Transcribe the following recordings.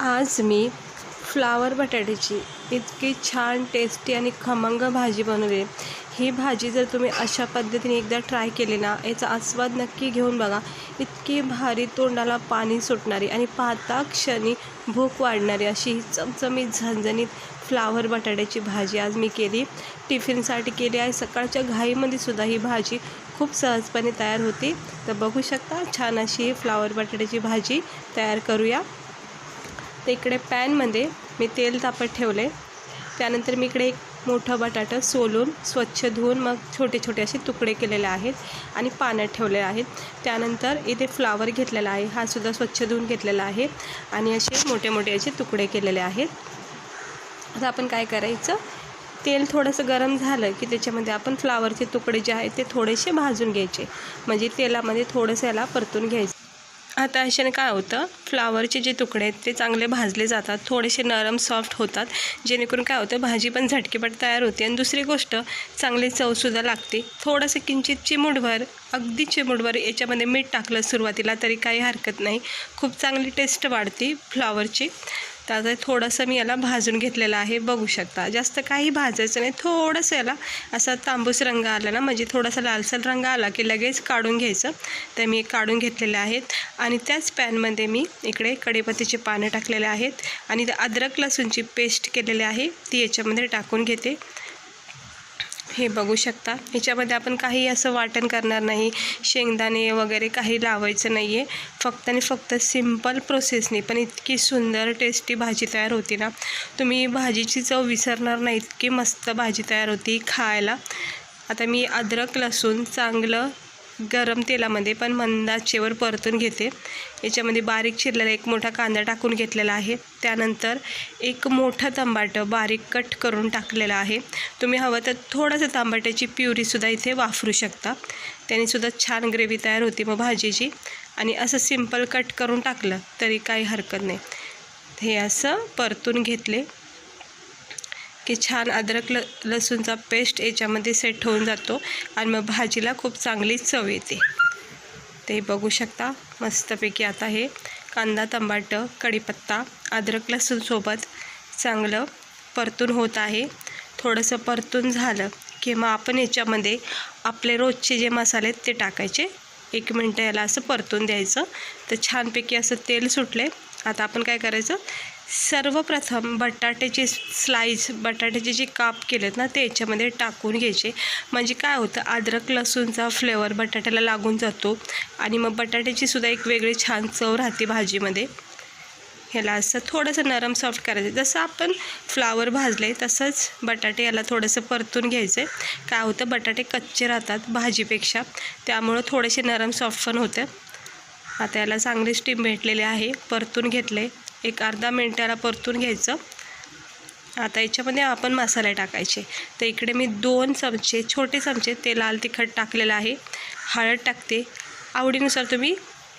आज मी फ्लावर बटाट्याची इतकी छान टेस्टी आणि खमंग भाजी बनवली. ही भाजी जर तुम्ही अशा पद्धतीने एकदा ट्राय केली ना याचा आस्वाद नक्की घेऊन बघा. इतकी भारी तोंडाला पाणी सुटणारी आणि पाहता क्षणी भूक वाढणारी अशी ही चमचमीत झणझणीत फ्लावर बटाट्याची भाजी आज मी केली. टिफिनसाठी केली आहे. सकाळच्या घाईमध्ये सुद्धा ही भाजी खूप सहजपणे तयार होती. तर बघू शकता छान अशी ही फ्लावर बटाट्याची भाजी तयार करूया. तर इकडे पॅनमध्ये मी तेल तापत ठेवले. त्यानंतर मी इकडे एक मोठं बटाटं सोलून स्वच्छ धुवून मग छोटे छोटे असे तुकडे केलेले आहेत आणि पाण्यात ठेवले आहेत. त्यानंतर इथे फ्लावर घेतलेला आहे. हा सुद्धा स्वच्छ धुवून घेतलेला आहे आणि असे मोठे मोठे असे तुकडे केलेले आहेत. आता आपण काय करायचं? तेल थोडंसं गरम झालं की त्याच्यामध्ये आपण फ्लावरचे तुकडे जे आहेत ते थोडेसे भाजून घ्यायचे. म्हणजे तेलामध्ये थोडंसं याला परतून घ्यायचं. आता अशाने काय होतं? फ्लावरचे जे तुकडे आहेत ते चांगले भाजले जातात. थोडेसे नरम सॉफ्ट होतात. जेणेकरून काय होतं? भाजी पण झटकीपट तयार होते. आणि दुसरी गोष्ट चांगली चवसुद्धा लागते. थोडंसं किंचित चिमूटभर अगदी चिमूटभर याच्यामध्ये मीठ टाकलं सुरुवातीला तरी काही हरकत नाही. खूप चांगली टेस्ट वाढते फ्लावरची. आता म्हणजे थोडंसं मी याला भाजून घेतलेलं आहे बघू शकता. जास्त काही भाजायचं नाही. थोडंसं याला असा तांबूस रंग आला ना म्हणजे थोडासा लालसर रंग आला की लगेच काढून घ्यायचं. तर मी काढून घेतलेले आहेत. आणि त्याच पॅनमध्ये मी इकडे कडेपत्तीचे पानं टाकलेले आहेत. आणि अद्रक लसूणची पेस्ट केलेली आहे. ती याच्यामध्ये टाकून घेते. हे बघू शकता. ह्याच्यामध्ये आपण काही असं वाटण करणार नाही. शेंगदाणे वगैरे काही लावायचं नाही आहे फक्त आणि फक्त सिंपल प्रोसेसने पण इतकी सुंदर टेस्टी भाजी तयार होती ना. तुम्ही भाजीची चव विसरणार नाही. इतकी मस्त भाजी तयार होती खायला. आता मी अद्रक लसूण चांगलं गरम तेलामध्ये पण मंदाचेवर परतून घेते. याच्यामध्ये बारीक चिरलेला एक मोठा कांदा टाकून घेतलेला आहे. त्यानंतर एक मोठं तंबाटं बारीक कट करून टाकलेलं आहे. तुम्ही हवं तर थोडंसं तांबाट्याची प्युरीसुद्धा इथे वापरू शकता. त्यानेसुद्धा छान ग्रेव्ही तयार होती मग भाजीची. आणि असं सिंपल कट करून टाकलं तरी काही हरकत नाही. हे असं परतून घेतले. की छान अद्रक ल लसूणचा पेस्ट याच्यामध्ये सेट होऊन जातो आणि मग भाजीला खूप चांगली चव येते. ते बघू शकता. मस्तपैकी आता हे कांदा टमाटर कढीपत्ता अद्रक लसूणसोबत चांगलं परतून होत आहे. थोडंसं परतून झालं की मग आपण याच्यामध्ये आपले रोजचे जे मसाले आहेत ते टाकायचे. एक मिनटं याला असं परतून द्यायचं. तर छानपैकी असं तेल सुटले आता आपण काय करायचं? सर्वप्रथम बटाट्याचे स्लाईस बटाट्याचे जे काप केलेत ना ते याच्यामध्ये टाकून घ्यायचे. म्हणजे काय होतं अद्रक लसूणचा फ्लेवर बटाट्याला लागून जातो. आणि मग बटाट्याची सुद्धा एक वेगळी छान चव राहते भाजीमध्ये. ह्याला असं थोडंसं नरम सॉफ्ट करायचं. जसं आपण फ्लावर भाजले तसंच बटाटे याला थोडंसं परतून घ्यायचं काय होतं बटाटे कच्चे राहतात भाजीपेक्षा. त्यामुळं थोडेसे नरम सॉफ्ट पण होतं. आता याला चांगली स्टीम भेटलेली आहे. परतून घेतले एक अर्धा मिनटाला परतून घ्यायचं. आता याच्यामध्ये आपण मसाले टाकायचे. तर इकडे मी दोन चमचे छोटे चमचे ते लाल तिखट टाकलेलं आहे. हळद टाकते. आवडीनुसार तुम्ही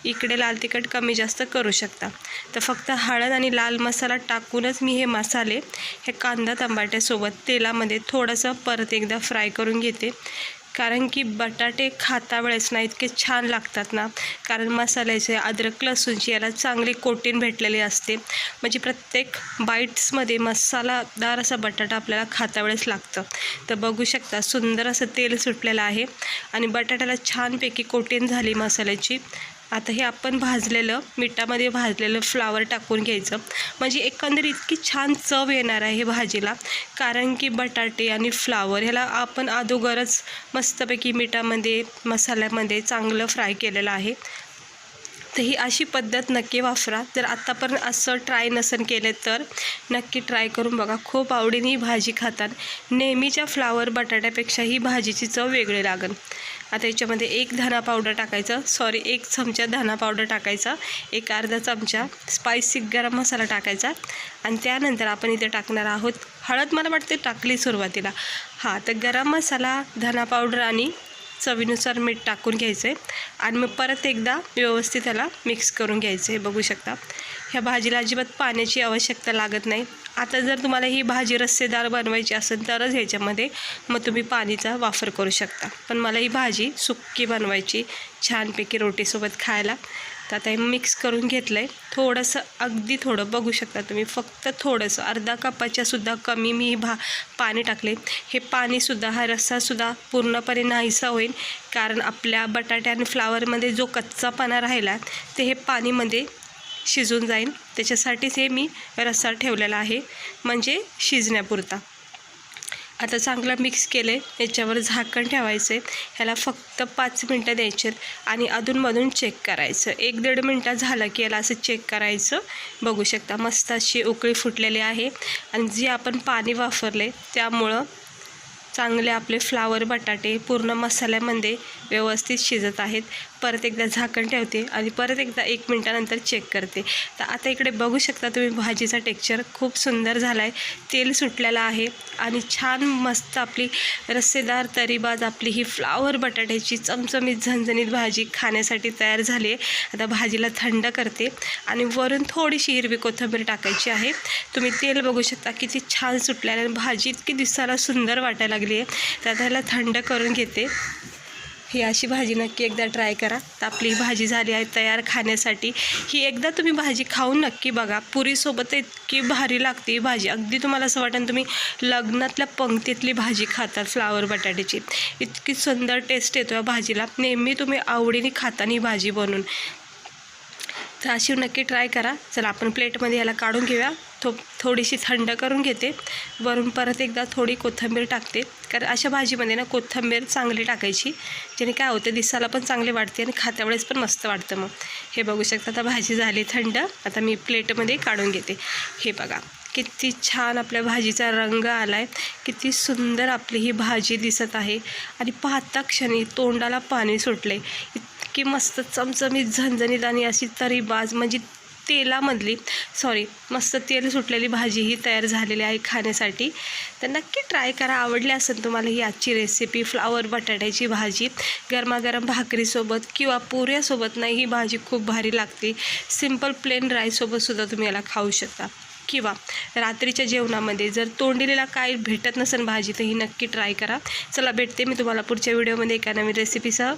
इकडे लाल तिखट कमी जास्त करू शकता. तर फक्त हळद आणि लाल मसाला टाकूनच मी हे मसाले हे कांदा टमाट्यासोबत तेलामध्ये थोडंसं परत एकदा फ्राय करून घेते. कारण की बटाटे खाता वेळेस ना इतके छान लागतात ना. कारण मसाल्याचे अद्रक लसूणची याला चांगली कोटीन भेटलेली असते. म्हणजे प्रत्येक बाईट्समध्ये मसालादार असा बटाटा आपल्याला खाता वेळेस लागतं. तर बघू शकता सुंदर असं तेल सुटलेलं आहे. आणि बटाट्याला छानपैकी कोटीन झाली मसाल्याची. आता हे आपण भाजलेलं मिठामध्ये भाजलेलं फ्लावर टाकून घ्यायचं. म्हणजे एकंदरीत इतकी छान चव येणार आहे भाजीला. कारण की बटाटे आणि फ्लावर ह्याला आपण अगोदरच मस्तपैकी मिठामध्ये मसाल्यामध्ये चांगलं फ्राय केलेलं आहे. तर ही अशी पद्धत नक्की वापरा. जर आत्तापर्यंत असं ट्राय नसन केले तर नक्की ट्राय करून बघा. खूप आवडीने ही भाजी खातात. नेहमीच्या फ्लावर बटाट्यापेक्षा ही भाजीची चव वेगळी लागेल. आता याच्यामध्ये एक धना पावडर टाकायचं. सॉरी एक चमचा धना पावडर टाकायचा. एक अर्धा चमचा स्पायसी गरम मसाला टाकायचा. आणि त्यानंतर आपण इथे टाकणार आहोत. हळद मला वाटते टाकली सुरुवातीला. हां तर गरम मसाला धना पावडर आणि चवीनुसार मीठ टाकून घ्यायचं आहे आणि मग परत एकदा व्यवस्थित त्याला मिक्स करून घ्यायचं आहे बघू शकता. ह्या भाजीला अजिबात पाण्याची आवश्यकता लागत नाही. आता जर तुम्हाला ही भाजी रस्सेदार बनवायची असेल तरच ह्याच्यामध्ये मग तुम्ही पाणीचा वापर करू शकता. पण मला ही भाजी सुक्की बनवायची छानपैकी रोटीसोबत खायला. तर आता हे मिक्स करून घेतलं आहे थोडंसं अगदी थोडं बघू शकता तुम्ही. फक्त थोडंसं अर्धा कपाच्यासुद्धा कमी मी भा पाणी टाकले हे पाणीसुद्धा हा रस्सासुद्धा पूर्णपणे नाहीसा होईल. कारण आपल्या बटाट्या आणि फ्लावरमध्ये जो कच्चापणा राहिला ते हे पाणीमध्ये शिजून जाईल. त्याच्यासाठीच हे मी रस्सा ठेवलेला आहे. म्हणजे शिजण्यापुरता. आता चांगलं मिक्स केले याच्यावर झाकण ठेवायचं आहे ह्याला फक्त पाच मिनटं द्यायचे आणि अधूनमधून चेक करायचं. एक दीड मिनटं झालं की याला असं चेक करायचं. बघू शकता मस्त अशी उकळी फुटलेली आहे. आणि जे आपण पाणी वापरले त्यामुळं चांगले आपले फ्लावर बटाटे पूर्ण मसाल्यामध्ये व्यवस्थित शिजत आहेत. परत एकदा झाकण ठेवते आणि परत एकदा एक मिनटानंतर चेक करते. तर आता इकडे बघू शकता तुम्ही भाजीचा टेक्स्चर खूप सुंदर झाला आहे तेल सुटलेलं आहे आणि छान मस्त आपली रस्सेदार तरीबाज आपली ही फ्लावर बटाट्याची चमचमीत झणझणीत भाजी खाण्यासाठी तयार झाली आहे. आता भाजीला थंड करते आणि वरून थोडीशी हिरवी कोथिंबीर टाकायची आहे. तुम्ही तेल बघू शकता किती छान सुटलेलं आहे. भाजी इतकी दिसायला सुंदर वाटायला लागली. आहे. तर त्याला थंड करून घेते. ही अशी भाजी नक्की एकदा ट्राय करा. तर आपली भाजी झाली आहे तयार खाण्यासाठी. ही एकदा तुम्ही भाजी खाऊन नक्की बघा. पुरीसोबत इतकी भारी लागते ही भाजी. अगदी तुम्हाला असं वाटेल तुम्ही लग्नातल्या पंक्तीतली भाजी खातात फ्लावर बटाट्याची. इतकी सुंदर टेस्ट येतो या भाजीला. नेहमी तुम्ही आवडीने खाताना ही भाजी बनवून. तर अशी नक्की ट्राय करा. चला आपण प्लेटमध्ये याला काढून घेऊया. थो थोडीशी थंड करून घेते. वरून परत एकदा थोडी कोथिंबीर टाकते. कारण अशा भाजीमध्ये ना कोथिंबीर चांगली टाकायची. जेणे काय होतं दिसायला पण चांगली वाटते आणि खात्यावेळेस पण मस्त वाटतं मग. हे बघू शकता आता भाजी झाली थंड. आता मी प्लेटमध्ये काढून घेते. हे बघा किती छान आपल्या भाजीचा रंग आला आहे किती सुंदर आपली ही भाजी दिसत आहे. आणि पाहता क्षणी तोंडाला पाणी सुटले इतकी मस्त चमचमीत झणझणीत आणि अशी तरी बाज म्हणजे तेलामधली सॉरी मस्त तेल सुटलेली भाजी ही तयार झालेली आहे खाण्यासाठी. तर नक्की ट्राय करा. आवडली असेल तुम्हाला ही आजची रेसिपी फ्लावर बटाट्याची भाजी गरमागरम भाकरीसोबत किंवा पुऱ्यासोबत नाही ही भाजी खूप भारी लागते. सिंपल प्लेन राईससोबतसुद्धा तुम्ही याला खाऊ शकता. किंवा रात्रीच्या जेवणामध्ये जर तोंडीला काय भेटत नसेल भाजी तर ही नक्की ट्राय करा. चला भेटते मी तुम्हाला पुढच्या व्हिडिओमध्ये एका नवीन रेसिपीसह